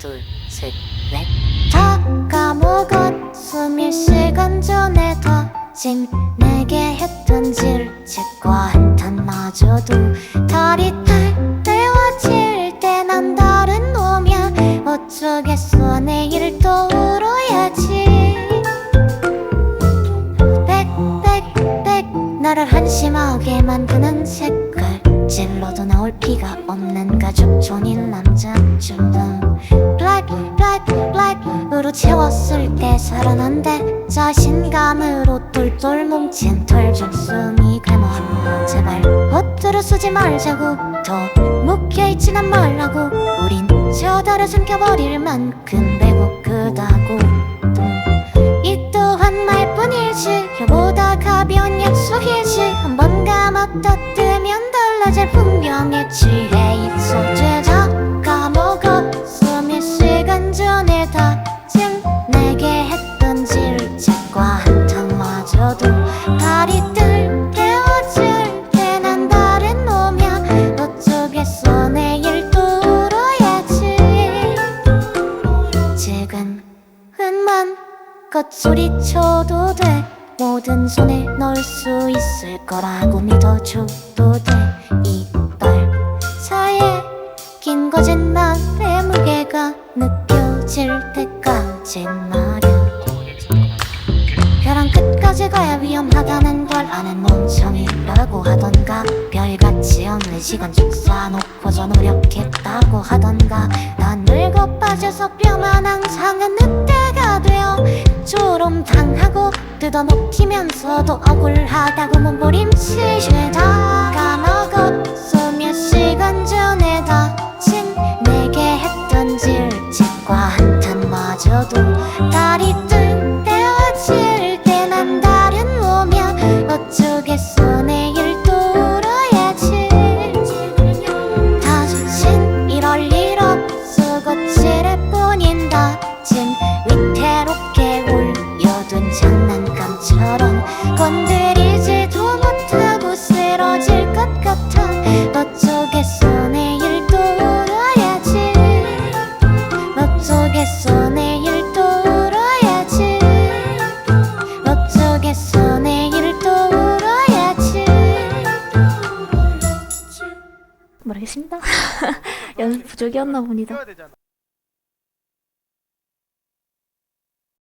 둘, 셋, 넷. 다 까먹었으면 시간 전에 다짐 내게 했던 질책과 한탄 마저도 달이 탈 때와 질 때 난 다른 놈이야. 어쩌겠어 내일 또 울어야지. 빽빽빽 나를 한심하게 만드는 색깔 찔러도 나올 피가 없는 가죽 종일 남자 춤도 블랙 블랙 블랙으로 채웠을 때 살아난데 자신감으로 똘똘 뭉친 털죽순이 괴물 제발 헛들어 쓰지 말자고 더 묵혀있지는 말라고. 우린 저 달에 숨겨버릴 만큼 배고프다고. 이 또한 말뿐이지 혀보다 가벼운 약속이지. 한 번 감았다 뜨면 달라질 있어 죄다 까먹었으 것 소리쳐도 돼. 모든 손에 넣을 수 있을 거라고 믿어줘도 돼. 이빨 사이에 긴 거짓 나의 무게가 느껴질 때까지 말야. 벼랑 끝까지 가야 위험하다는 걸 아는 멍청이라고 하던가. 별같이 없는 시간 좀 쌓아놓고 저 노력했다고 하던가. 난 늙어 빠져서 뼈만 항상은 늑대 뜯어먹히면서도 억울하다고 몸부림치죄다 모르겠습니다. 연습 부족이었나 봅니다.